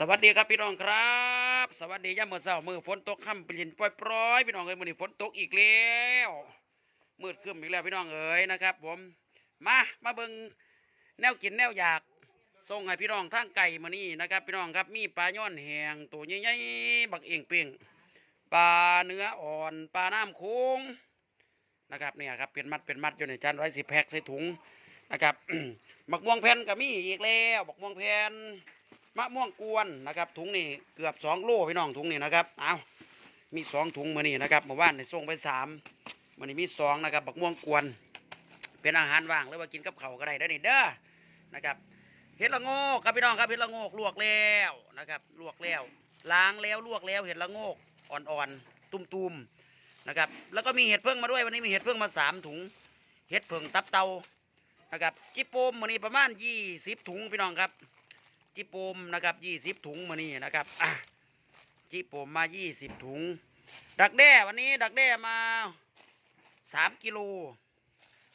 สวัสดีครับพี่น้องครับ สวัสดีย่ามมื่อเช้ามือฝนตกค่ำเปลินปล่อยๆพี่น้องเอ้ยมือนี้ฝนตกอีกแล้วมืดครึ้มอีกแล้วพี่น้องเอ๋ยนะครับ ผมมามาเบิ่งแนวกินแนวอยากส่งให้พี่น้องทางไก่มานี่นะครับ พี่น้องครับมีปลาย้อนแหงตัวใหญ่ๆบักเอียงเป่งปลาเนื้ออ่อนปลาน้ำโค้งนะครับเนี่ยครับเป็นมัดเป็นมัดอยู่ในจานไว้สิแพ็คใส่ถุงนะครับบักม่วงแผ่นก็มีอีกแล้วบักม่วงแผ่น มะม่วงกวนนะครับถุงนี่เกือบสองโลพี่น้องถุงนี่นะครับเอามีสองถุงมือนี่นะครับเมื่อวานในส่งไปสามมือนี้มีสองนะครับบักม่วงกวน เป็นอาหารว่างหรือว่ากินกับเขาก็ได้ได้นี่เด้อนะครับเห็ดละโงกครับพี่น้องครับเห็ดละโงกลวกแล้วนะครับลวกแล้ว ล้างแล้วลวกแล้วเห็ดละโงกอ่อนๆตุ่มๆนะครับแล้วก็มีเห็ดเพิ่งมาด้วยวันนี้มีเห็ดเพิ่งมาสามถุงเห็ดเพิ่งตับเตานะครับจิโปมวันนี้ประมาณยี่สิบถุงพี่น้องครับ จิโปมนะครับยี่สิบถุงมานี่นะครับอะจิโปมมายี่สิบถุง ดักแด้วันนี้ดักแด้มาสามกิโล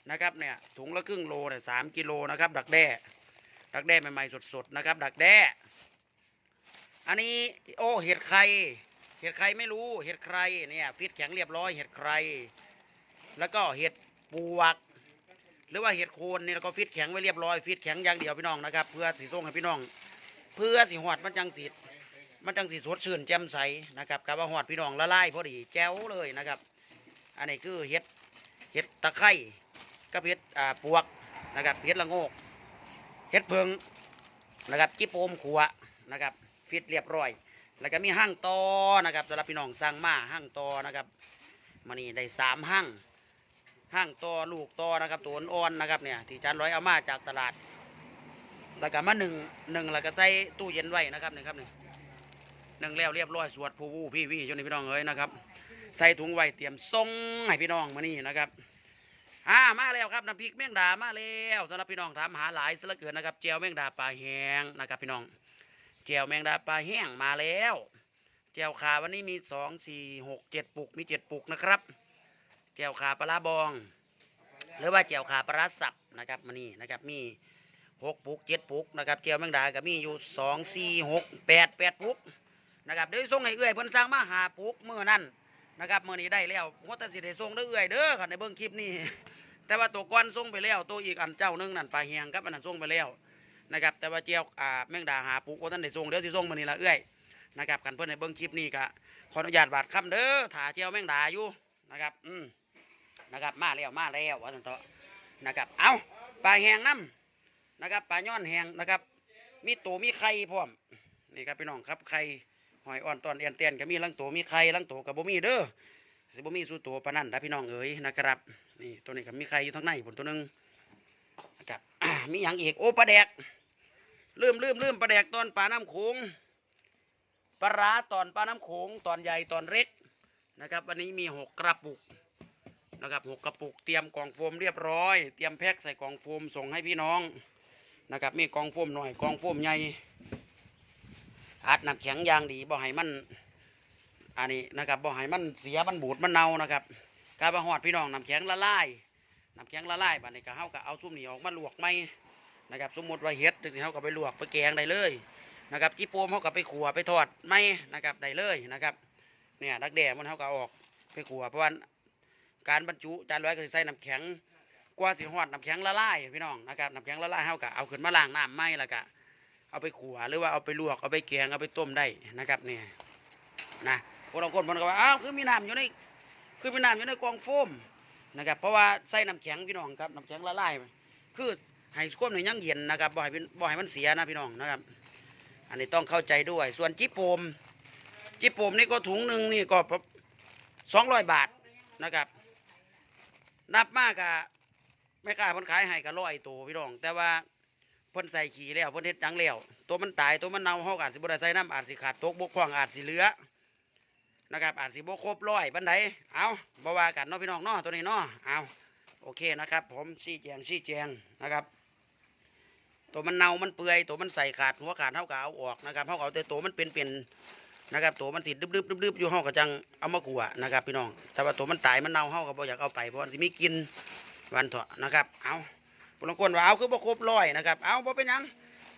นะครับเนี่ยถุงละครึ่งโลเนี่ยสามกิโลนะครับ ดักแด้ดักแด้ใหม่ๆสดๆนะครับ ดักแด้อันนี้โอ้เห็ดไข่เห็ดไข่ไม่รู้เห็ดใครเนี่ยฟิตแข็งเรียบร้อยเห็ดใคร แล้วก็เห็ดปวก หรือว่าเห็ดโคนนี่เราก็ฟิตแข็งไว้เรียบร้อยฟิตแข็งอย่างเดียวพี่น้องนะครับ เพื่อสีส่งให้พี่น้อง เพื่อสีหอดมันจังสีมันจังสีสดชื่นแจ่มใสนะครับกับว่าหอดพี่น้องละลายพอดีแจ๋วเลยนะครับ อันนี้คือเห็ดเห็ดตะไคร้กับเห็ดอ่าปวกนะครับเห็ดละโงกเห็ดเพิงนะครับจิโปมขัวนะครับฟิตเรียบร้อย แล้วก็มีห้างตอนะครับสำหรับพี่น้องสั่งมาห้างตอนะครับมานี่ได้สามห้างห้างตอลูกตอนะครับตัวอ่อนนะครับเนี่ยที่จานร้อยเอามาจากตลาด แล้วก็มาหนึ่งหนึ่งแล้วก็ใส่ตู้เย็นไว้นะครับหนี่งครับหนี่หนึ่งแล้วเรียบร้อยสวดผู้วู้พี่วี่อยู่ในพี่น้องเอ้ยนะครับ ใส่ถุงไว้เตรียมส่งให้พี่น้องมานี่นะครับอ่ามาแล้วครับน้ำพริกแมงดามาแล้วสำหรับพี่น้องถามหาหลายสละเกินนะครับเจียวแมงดาปลาแห้งนะครับพี่น้องเจียวแมงดาปลาแห้งมาแล้วเจียวขาวันนี้มีสองสี่หกเจ็ดปุกมีเจ็ดปุกนะครับแจวขาปลาบอง หรือว่าแจวขาปลาร้าสับนะครับมานี่นะครับมี หกปุกเจ็ดปุกนะครับแจวแมงดาก็มีอยู่สองสี่หกแปดแปดปุกนะครับเดี๋ยวส่งให้เอื้อยเพิ่นสร้างมาหาปุกเมื่อนั้นนะครับเมื่อนี้ได้แล้วหัวตาสิได้ส่งเด้อเอื้อยเด้อค่ะในเบิ้องคลิปนี้แต่ว่าตัวก้อนส่งไปแล้วตัวอีกอันเจ้าหนึงนั่นปลาเฮียงครับอันนั้นส่งไปแล้วนะครับแต่ว่าเจียวอ่าแมงดาหาปุกว่าท่านได้ส่งเดี๋ยวสิส่งเมื่อนี้ละเอื้อยนะครับกันเพิ่อนในเบิ้องคลิปนี้ก็ขออนุญาตบาดคำเด้อถ่าเจียวแมงดาอยู่นะครับอืมนะครับมาแล้วมาแล้วว่าสันเถาะนะครับเอาปลาแหงน้ำ นะครับปลาย้อนแหงนะครับ มีตัวมีไข่พร้อมนี่ครับพี่น้องครับไข่หอยอ่อนตอนเอียนเตียนก็มีลังตัวมีไข่ลังตัวกับบ่มีเด้อสิบ่มีสู้ตัวปานนั้นนะพี่น้องเอ๋ยนะครับนี่ตัวนี้ก็มีไข่อยู่ทั้งในผลตัวหนึงนะครับมีอย่างอีกโอ้ปลาแดกลืมลืมลืมปลาแดกตอนปลาน้ำโขงปลาร้าตอนปลาน้ำโขงตอนใหญ่ตอนเล็กนะครับวันนี้มีหกกระปุกนะครับหกกระปุกเตรียมกล่องโฟมเรียบร้อย เตรียมแพ็คใส่กล่องโฟมส่งให้พี่น้อง นะครับมีกองโฟมหน่อยกองโฟมใหญ่อัดน้ำแข็งยางดีบ่ให้มันอันนี้นะครับบ่ให้มันเสียมันบูดมันเน่านะครับการประหอดพี่น้องน้ำแข็งละลายน้ำแข็งละลายบัดนี้ก็เฮาก็เอาซุ่มนี่ออกมาลวกไหมนะครับสมมติว่าเฮ็ดจังสิเฮาก็ไปลวกไปแกงได้เลยนะครับจิโปมเฮาก็ไปขัวไปทอดไหมนะครับได้เลยนะครับเนี่ยดักแด่มันเฮาก็ออกไปขัวเพราะว่าการบรรจุจานร้อยก็สิใส่น้ำแข็ง กว่าสิหอดน้ำแข็งละลายพี่น้องนะครับน้ำแข็งละลายเฮาก็เอาขึ้นมาล้างน้ำไหมแล้วก็เอาไปขัวหรือว่าเอาไปลวกเอาไปแกงเอาไปต้มได้นะครับนี่นะพวกเราคนมันก็ว่าอ้าวคือมีน้ำอยู่ในคือมีน้ำอยู่ในกองโฟมนะครับเพราะว่าใส่น้ำแข็งพี่น้องครับน้ำแข็งละลายคือให้ควบในยังเย็นนะครับบ่ให้เป็นบ่ให้มันเสียนะพี่น้องนะครับ อันนี้ต้องเข้าใจด้วย ส่วนจิโปมจิโปมนี่ก็ถุงหนึ่งนี่ก็สองร้อยบาทนะครับนับมากอะ ไม่กล้าเพิ่นขายให้ก็ร้อยตัวพี่น้อง แต่ว่าเพิ่นใส่ขี้แล้วเพิ่นเฮ็ดหยังแล้วตัวมันตายตัวมันเน่าเฮาก็อาจสิบ่ได้ใส่น้ำอาจสิขาดตกบกพร่องอาจสิเหลือนะครับอาจสิบ่ครบร้อยปานใดเอาบ่ว่ากันเนาะพี่น้องเนาะตัวนี้เนาะเอาโอเคนะครับ ผมชี้แจงชี้แจงนะครับ ตัวมันเน่ามันเปื่อยตัวมันใส่ขาดหัวขาดเฮาก็เอาออกนะครับเฮาก็เอาแต่ตัวมันเป็นๆนนะครับตัวมันติดดึบๆดึบอยู่ห้องก็จังเอามาขัวนะครับพี่น้องแต่ว่าตัวมันตายมันเน่าห้องก็บ่อยากเอาไปเพราะมันสิมีกิน วันเถอะนะครับ เอาพลังคนว่าเอาคือบ่ครบร้อยนะครับ เอาบ่เป็นยัง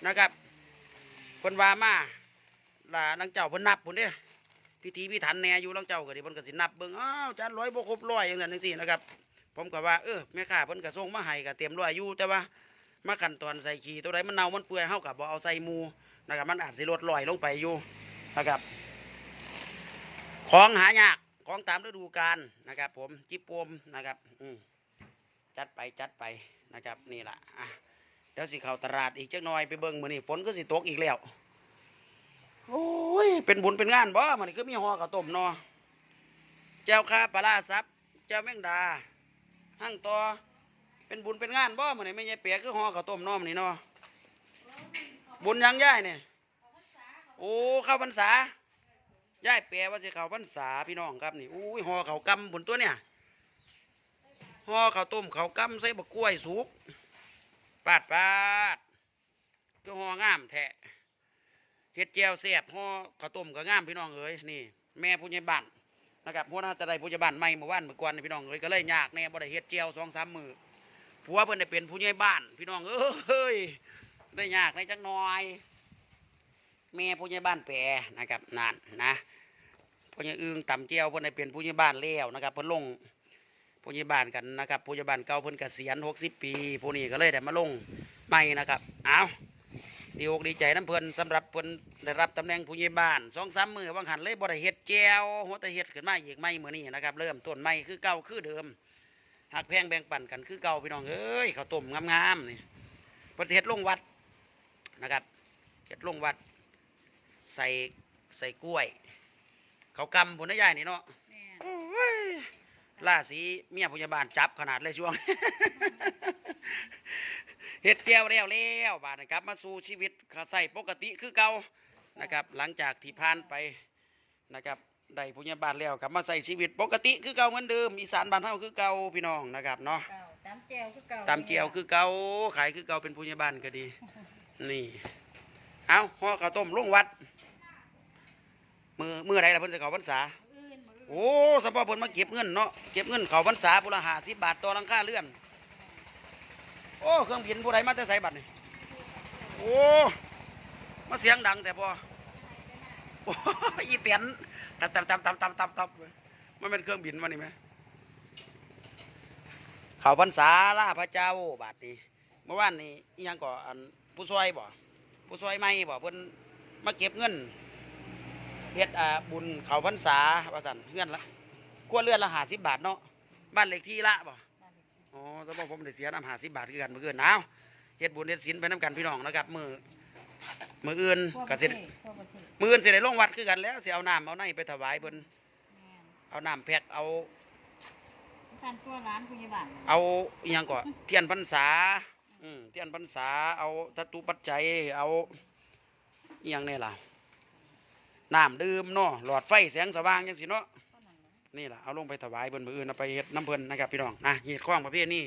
นะครับคนว่ามาลานังเจ้าเพิ่นนับพุ่นเด้พิธีพิถันแหน่อยู่ลังเจ้าก็ดิเพิ่นก็สินับเบิ่งอ้าวจานร้อยบ่ครบร้อยจังซั่นจังซี่นะครับ ผมก็ว่าเออแม่ค้าเพิ่นก็ส่งมาให้ก็เตรียมร้อยอยู่แต่ว่ามาขั้นตอนใส่ขี้ตัวใดมันเน่ามันเปื่อยเฮาก็บ่เอาใส่หมูนะครับ มันอาจสิลดลอยลงไปอยู่นะครับ ของหายากของตามฤดูกาลนะครับ ผมจิปโปมนะครับ อืม จัดไปจัดไปนะครับนี่ล่ะอะเดี๋ยวสิเข้าตลาดอีกจักหน่อยไปเบิ่งมือนี้ฝนก็สิตกอีกแล้วโอ้ยเป็นบุญเป็นงานบ่มื้อนี้คือมีหอข้าวต้มนาะแจ้วข้าปลาซับแจ้วแมงดาหั่งต่อเป็นบุญเป็นงานบ่มื้อนี้ไม่ใช่เปียกคือหอข้าวต้มนาะมื้อนี้เนาะบุญยังย่ายเนี่ยโอ้เข้าพรรษายายแปลว่าสิเขาพรรษาพี่น้องครับนี่อุ้ยหอเขากำบนตัวเนี่ย ห่อเขาวต้มเขาวกำใส่บะกล้วยสุกปาดปาดก็ห่องามแท้เฮ็ดแจวแซ่บห่อข้าวต้มก็งามพี่น้องเอ้ยนี่ แม่ผู้ใหญ่บ้านนะครับหัวหน้าแต่ใดผู้ใหญ่บ้านใหม่เมื่อวานเมื่อก่อนพี่น้องเอ้ยก็เลยยากแน่บ่ได้เฮ็ดแจวสองสามมือผัวเพิ่นได้เป็นผู้ใหญ่บ้าน พี่น้องเอ้ยได้ยากในจักหน่อยแม่ผู้ใหญ่บ้านแปรนะครับนั่นนะผู้ใหญ่อึงต่ำเจียวเพิ่นได้เป็นผู้ใหญ่บ้านแล้วนะครับเพิ่นลง ผู้ใหญ่บ้านกันนะครับผู้ใหญ่บ้านเก่าเพิ่นเกษียณ60ปีผู้นี้ก็เลยได้มาลงใหม่นะครับเอาดีอกดีใจน้ำเพิ่นสำหรับเพิ่นได้รับตำแหน่งผู้ใหญ่บ้านสองสามมือว่างหันเลยบ่ได้เฮ็ดแจวหัวแต่เฮ็ดขึ้นมาอีกใหม่มื้อนี้นะครับ เริ่มต้นใหม่คือเก่าคือเดิมหักแพงแบ่งปันกันคือเก่าพี่น้องเอ้ยข้าวต้มงามๆนี่เพิ่นสิเฮ็ดลงวัดนะครับเฮ็ดลงวัด ใส่ใส่กล้วยเขากำผลได้ใหญ่นี่เนาะแม่นโอ้ย ล่าสีเมียพยาบาลจับขนาดเลยช่วงเฮ็ดแจวแล้วแล้วบาดนะครับ มาสู่ชีวิตใส่ปกติคือเก่านะครับ หลังจากที่ผ่านไปนะครับได้พยาบาลแล้วกลับมาใส่ชีวิตปกติคือเก่าเหมือนเดิมอีสานบ้านเฮาคือเก่าพี่น้องนะครับเนาะเก่าตามแจวคือเก่าตามเจียวคือเก่าขายคือเก่าเป็นผู้ใหญ่บ้านก็ดี นี่เอาห่อข้าวต้มลงวัดมือมือใดล่ะเพิ่นจะเข้าพรรษามื้ออื่นมื้ออื่น โอ้สปอเพิ่นมาเก็บเงินเนาะเก็บเงินเขาพรรษาพุนละหาสิบาทต่อหลังคาเรือน โอ้เครื่องบินผู้ใดมาแต่ไสบัดนี่โอ้มาเสียงดังแต่พอโอ้อีเตียนตับตับตับตับตับตับตับมันเป็นเครื่องบินมานี่ไหมเขาพรรษาล่าพระเจ้าบาดนี้เมื่อวานนี้ยังก่ออันผู้ซอยบ่ผู้ซอยไม่บ่เพิ่นมาเก็บเงิน เฮ็ดอ่าบุญเขาพรรษาว่าซั่นเฮือนละครัวเรือนละ50บาทเนาะบ้านเลขที่ละบ่บ้านเลขที่อ๋อสมมุติผมได้เสียน้ำ50บาทคือกันมื้ออื่นเอาเฮ็ดบุญเฮ็ดศีลไปนํกันพี่น้องนะครับมื้อมื้ออื่นทั่วปก็ระเทสิศทั่วประเทศมื้ออื่นสิได้ลงวัดคือกันแล้วสิเอาน้ำเอาในไปถวายเพิ่นแม่นเอาน้ำแพ็กเอาท่านตัวร้านผู้ใหญ่บ้านเอาอหยังก่อนเทียนพรรษาอืมเทียนพรรษาเอาทัตุปัจจัยเอาอหยังเนี่ยล่ะ น้ำดื่มเนาะหลอดไฟแสงสว่างจังสิเนาะเท่านั้นแหละนี่ล่ะเอาลงไปถวายเพิ่นมืออื่นเอาไปเฮ็ดน้ำเพิ่นนะครับพี่น้องนะเฮ็ดข้องประเภทนี้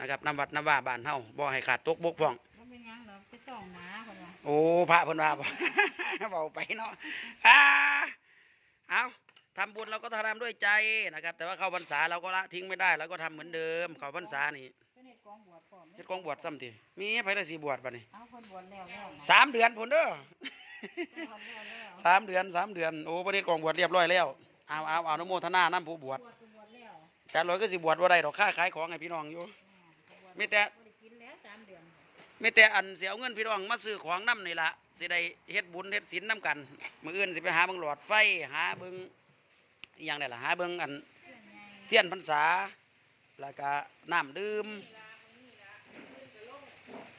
นะครับน้ำวัดน้ำว่าบ้านเฮาบ่ให้ขาดตกบกพร่องบ่เป็นหยังหรอกไปส่องหนาคนว่าโอ้พระเพิ่นว่าบ่เบาไปเนาะอ่าเอาทำบุญเราก็ทำด้วยใจนะครับ แต่ว่าเข้าพรรษาเราก็ละทิ้งไม่ได้เราก็ทำเหมือนเดิมเข้าพรรษานี่เป็นเฮ็ดก องบวชพร้อมเฮ็ดกองบวชซ้ำทีมีไผได้สิบวชบัดนี้เอาคนบวชแล้วแล้วนะสามเดือนพุ่นเด้อเอาแล้วแล้วสามเดือนสามเดือนโอ้ประเทศกองบวชเรียบร้อยแล้วเอาเอาเอาอนุโมทนาน้ำผู้บวชบวชก็บวชแล้วจานร้อยก็สิบวชว่าได้ดอกค่าขายของให้พี่น้องอยู่แม่นก็บวชมีแต่บ่ได้กินแล้วสามเดือนมีแต่อันเสียเอาเงินพี่น้องมาซื้อของน้ำนี่ละสิได้เฮ็ดบุญเฮ็ดศีลน้ำกันมื้ออื่นสิไปหาเบิ่งหลอดไฟหาเบิ่งอหย่างไดล่ะหาเบิ่งอันเพื่อนใหญ่เทียนพรรษาแล้วก็น้ำดื่ม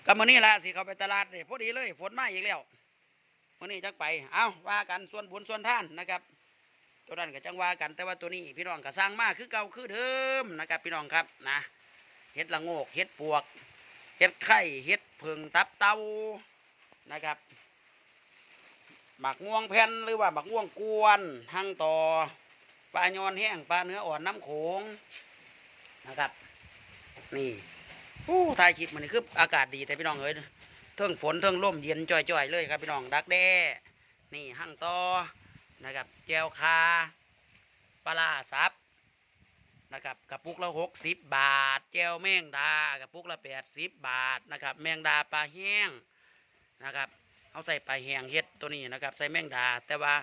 ก็มื้อนี้ละสิเขาไปตลาดนี่พอดีเลย ฝนมาอีกแล้วมื้อนี้จักไป เอาว่ากันส่วนบุญส่วนท่านนะครับ ตัวนั้นก็จังว่ากันแต่ว่าตัวนี้พี่น้องก็สร้างมาคือเก่าคือเดิมนะครับ พี่น้องครับนะเฮ็ดละโงกเฮ็ดปวกเฮ็ดไข่เฮ็ดเพิงตับเตานะครับหมักม่วงแผ่นหรือว่าหมักม่วงกวนหั่งต่อปลายอนแห้งปลาเนื้ออ่อนน้ำโขงนะครับ นี่ อู้ถ่ายคลิปมันนี่คืออากาศดีแต่พี่น้องเอ้ยเทิงฝนเทิงลมเย็นจ่อยๆเลยครับพี่น้องดักแด้นี่หั่งต่อนะครับแจวคาปลาซับนะครับกระปุกละหกสิบบาท แจวแมงดากระปุกละแปดสิบบาทนะครับแมงดาปลาแห้งนะครับเอาใส่ปลาแห้งเฮ็ดตัวนี้นะครับใส่แมงดา แต่ว่า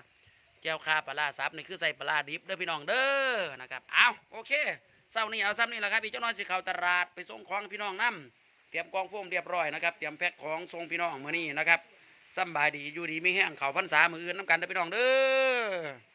แก้วคาปลาซับนี่คือใส่ปลาดิบเด้อพี่น้องเด้อนะครับเอาโอเค เศร้านี่เอาซ้ำนี่แหละครับพี่เจ้าน้อยสิเขาตลาดไปส่งของพี่น้องนํเตรียมกองโฟมเรียบร้อยนะครับเตรียมแพ็คของส่งพี่น้องมื้อนี้นะครับสำบายดีอยู่ดีไม่แห้งเขาพันษามืออื่นน้ำกันเด้อพี่น้องเด้อ